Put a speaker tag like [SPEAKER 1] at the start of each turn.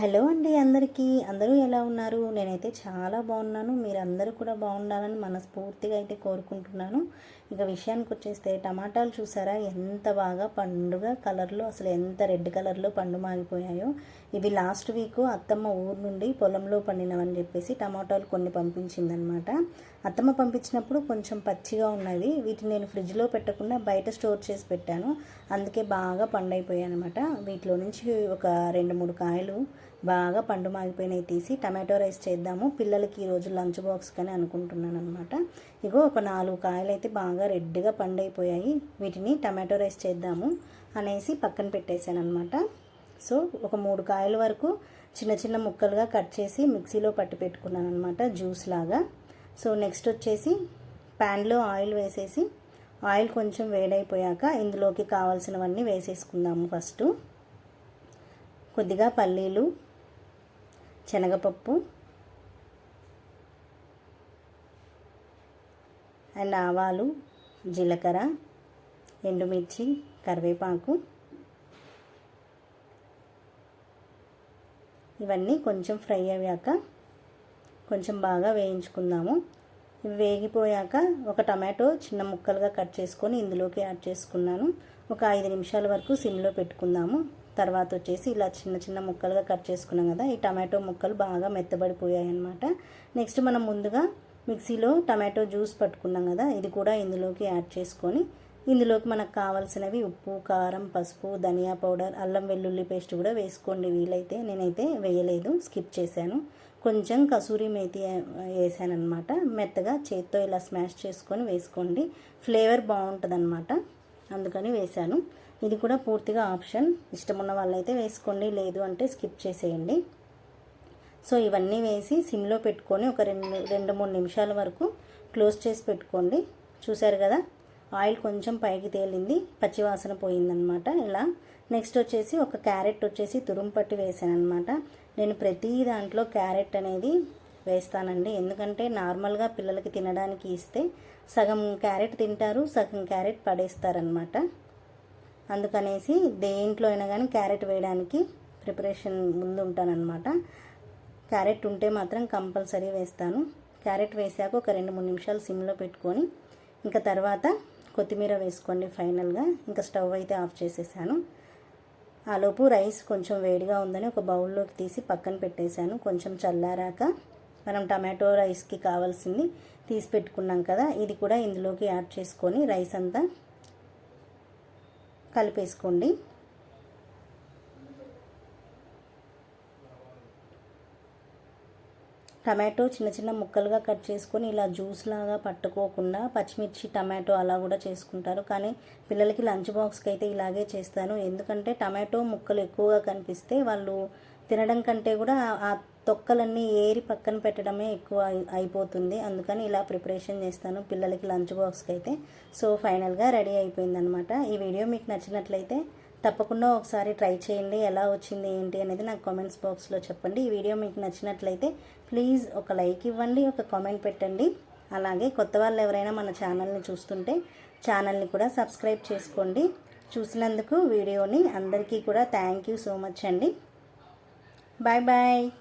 [SPEAKER 1] Hello అండి అందరికీ. అందరూ ఎలా ఉన్నారు? నేనైతే చాలా బాగున్నాను. మీరు అందరూ కూడా బాగుండాలని మనస్ఫూర్తిగా అయితే కోరుకుంటున్నాను. ఇక విషయానికి వచ్చేస్తే టమాటాలు చూసారా? ఎంత బాగా పండుగ కలర్లో అసలు ఎంత రెడ్ కలర్లో పండు మాగిపోయాయో. ఇవి లాస్ట్ వీక్ అత్తమ్మ ఊరు నుండి పొలంలో పండినవని చెప్పేసి టమాటాలు కొన్ని పంపించిందనమాట. అత్తమ్మ పంపించినప్పుడు కొంచెం పచ్చిగా ఉన్నవి. వీటిని నేను ఫ్రిడ్జ్లో పెట్టకుండా బయట స్టోర్ చేసి పెట్టాను. అందుకే బాగా పండైపోయాయి అనమాట వీటిలో నుంచి ఒక రెండు మూడు కాయలు బాగా పండు మాగిపోయినవి తీసి టమాటో రైస్ చేద్దాము. పిల్లలకి ఈరోజు లంచ్ బాక్స్ కానీ అనుకుంటున్నాను అనమాట ఇగో ఒక నాలుగు కాయలు అయితే బాగా రెడ్గా పండైపోయాయి. వీటిని టమాటో రైస్ చేద్దాము అనేసి పక్కన పెట్టేశాను అనమాట సో ఒక మూడు కాయల వరకు చిన్న చిన్న ముక్కలుగా కట్ చేసి మిక్సీలో పట్టి పెట్టుకున్నాను అనమాట జ్యూస్ లాగా. సో నెక్స్ట్ వచ్చేసి ప్యాన్లో ఆయిల్ వేసేసి ఆయిల్ కొంచెం వేడైపోయాక ఇందులోకి కావాల్సినవన్నీ వేసేసుకుందాము ఫస్ట్. కొద్దిగా పల్లీలు శనగపప్పు అండ్ ఆవాలు జీలకర్ర ఎండుమిర్చి కరివేపాకు. ఇవన్నీ కొంచెం ఫ్రై అయ్యాక కొంచెం బాగా వేయించుకుందాము. ఇవి వేగిపోయాక ఒక టమాటో చిన్న ముక్కలుగా కట్ చేసుకొని ఇందులోకి యాడ్ చేసుకున్నాను. ఒక ఐదు నిమిషాల వరకు సిమ్లో పెట్టుకుందాము. తర్వాత వచ్చేసి ఇలా చిన్న చిన్న ముక్కలుగా కట్ చేసుకున్నాం కదా ఈ టమాటో ముక్కలు బాగా మెత్తబడిపోయాయి అనమాట నెక్స్ట్ మనం ముందుగా మిక్సీలో టమాటో జ్యూస్ పట్టుకున్నాం కదా ఇది కూడా ఇందులోకి యాడ్ చేసుకొని ఇందులోకి మనకు కావాల్సినవి ఉప్పు కారం పసుపు ధనియా పౌడర్ అల్లం వెల్లుల్లి పేస్ట్ కూడా వేసుకోండి వీలైతే. నేనైతే వేయలేదు స్కిప్ చేశాను. కొంచెం కసూరి మేతి వేసాను అనమాట మెత్తగా చేత్తో ఇలా స్మాష్ చేసుకొని వేసుకోండి. ఫ్లేవర్ బాగుంటుంది అనమాట అందుకని వేశాను. ఇది కూడా పూర్తిగా ఆప్షన్. ఇష్టమున్న వాళ్ళైతే వేసుకోండి లేదు అంటే స్కిప్ చేసేయండి. సో ఇవన్నీ వేసి సిమ్లో పెట్టుకొని ఒక రెండు రెండు మూడు నిమిషాల వరకు క్లోజ్ చేసి పెట్టుకోండి. చూశారు కదా ఆయిల్ కొంచెం పైకి తేలింది పచ్చివాసన పోయిందనమాట ఇలా. నెక్స్ట్ వచ్చేసి ఒక క్యారెట్ వచ్చేసి తురుము పట్టి వేసాను అనమాట నేను ప్రతి దాంట్లో క్యారెట్ అనేది వేస్తానండి. ఎందుకంటే నార్మల్గా పిల్లలకి తినడానికి ఇస్తే సగం క్యారెట్ తింటారు సగం క్యారెట్ పడేస్తారనమాట అందుకనేసి దేంట్లో అయినా కానీ క్యారెట్ వేయడానికి ప్రిపరేషన్ ముందు ఉంటానన్నమాట. క్యారెట్ ఉంటే మాత్రం కంపల్సరీ వేస్తాను. క్యారెట్ వేసాక ఒక రెండు మూడు నిమిషాలు సిమ్లో పెట్టుకొని ఇంకా తర్వాత కొత్తిమీర వేసుకోండి ఫైనల్గా. ఇంకా స్టవ్ అయితే ఆఫ్ చేసేసాను. ఆలోపు రైస్ కొంచెం వేడిగా ఉందని ఒక బౌల్లోకి తీసి పక్కన పెట్టేశాను. కొంచెం చల్లారాక మనం టమాటో రైస్కి కావాల్సింది తీసి పెట్టుకున్నాం కదా ఇది కూడా ఇందులోకి యాడ్ చేసుకొని రైస్ అంతా కలిపేసుకోండి. టమాటో చిన్న చిన్న ముక్కలుగా కట్ చేసుకొని ఇలా జ్యూస్ లాగా పట్టుకోకుండా పచ్చిమిర్చి టమాటో అలా కూడా చేసుకుంటారు. కానీ పిల్లలకి లంచ్ బాక్స్కి అయితే ఇలాగే చేస్తాను. ఎందుకంటే టమాటో ముక్కలు ఎక్కువగా కనిపిస్తే వాళ్ళు తినడం కంటే కూడా ఆ తొక్కలన్నీ ఏరి పక్కన పెట్టడమే ఎక్కువ అయిపోతుంది. అందుకని ఇలా ప్రిపరేషన్ చేస్తాను. పిల్లలకి లంచ్ బాక్స్కి అయితే సో ఫైనల్గా రెడీ అయిపోయిందనమాట ఈ వీడియో మీకు నచ్చినట్లయితే తప్పకుండా ఒకసారి ట్రై చేయండి. ఎలా వచ్చింది ఏంటి అనేది నాకు కామెంట్స్ బాక్స్లో చెప్పండి. ఈ వీడియో మీకు నచ్చినట్లయితే ప్లీజ్ ఒక లైక్ ఇవ్వండి ఒక కామెంట్ పెట్టండి. అలాగే కొత్త వాళ్ళు ఎవరైనా మన ఛానల్ని చూస్తుంటే ఛానల్ని కూడా సబ్స్క్రైబ్ చేసుకోండి. చూసినందుకు వీడియోని అందరికీ కూడా థ్యాంక్ యూ సో మచ్ అండి. Bye bye.